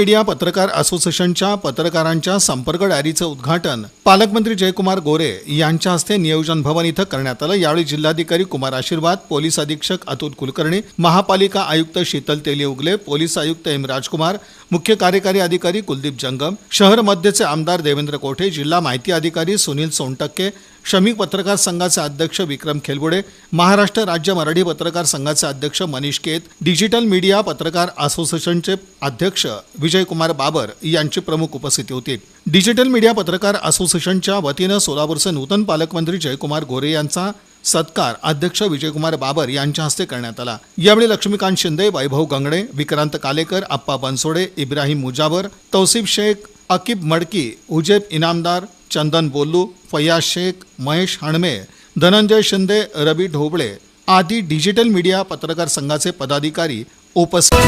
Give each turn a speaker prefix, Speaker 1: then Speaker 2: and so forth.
Speaker 1: Media पत्रकार असोसिएशनच्या पत्रकारांच्या संपर्क डायरीचं उद्घाटन पालकमंत्री जयकुमार गोरे यांच्या हस्ते नियोजन भवन इथं करण्यात आलं. यावेळी जिल्हाधिकारी कुमार आशीर्वाद पोलीस अधीक्षक अतुल कुलकर्णी महापालिका आयुक्त शीतल तेली उगले पोलीस आयुक्त एम राजकुमार मुख्य कार्यकारी अधिकारी कुलदीप जंगम शहर मध्यचे आमदार देवेंद्र कोठे जिल्हा माहिती अधिकारी सुनील सोनटक्के श्रमिक पत्रकार संघाचे अध्यक्ष विक्रम खेलबुडे महाराष्ट्र राज्य मराठी पत्रकार संघाचे अध्यक्ष मनीष केत डिजिटल मीडिया पत्रकार असोसिएशनचे अध्यक्ष विजयकुमार बाबर यांची प्रमुख उपस्थिती होती. डिजिटल मीडिया पत्रकार असोसिएशनच्या वतीनं सोलापूरचे नूतन पालकमंत्री जयकुमार गोरे यांचा सत्कार अध्यक्ष विजयकुमार बाबर यांच्या हस्ते करण्यात आला. यावेळी लक्ष्मीकांत शिंदे वैभव गंगडे विक्रांत कालेकर अप्पा बनसोडे इब्राहिम मुजावर तौसिफ शेख अकिब मडकी उजेब इनामदार चंदन बोलू फैया शेख महेश हणमे धनंजय शिंदे रवी ढोबळे आदी डिजिटल मीडिया पत्रकार संघाचे पदाधिकारी उपस्थित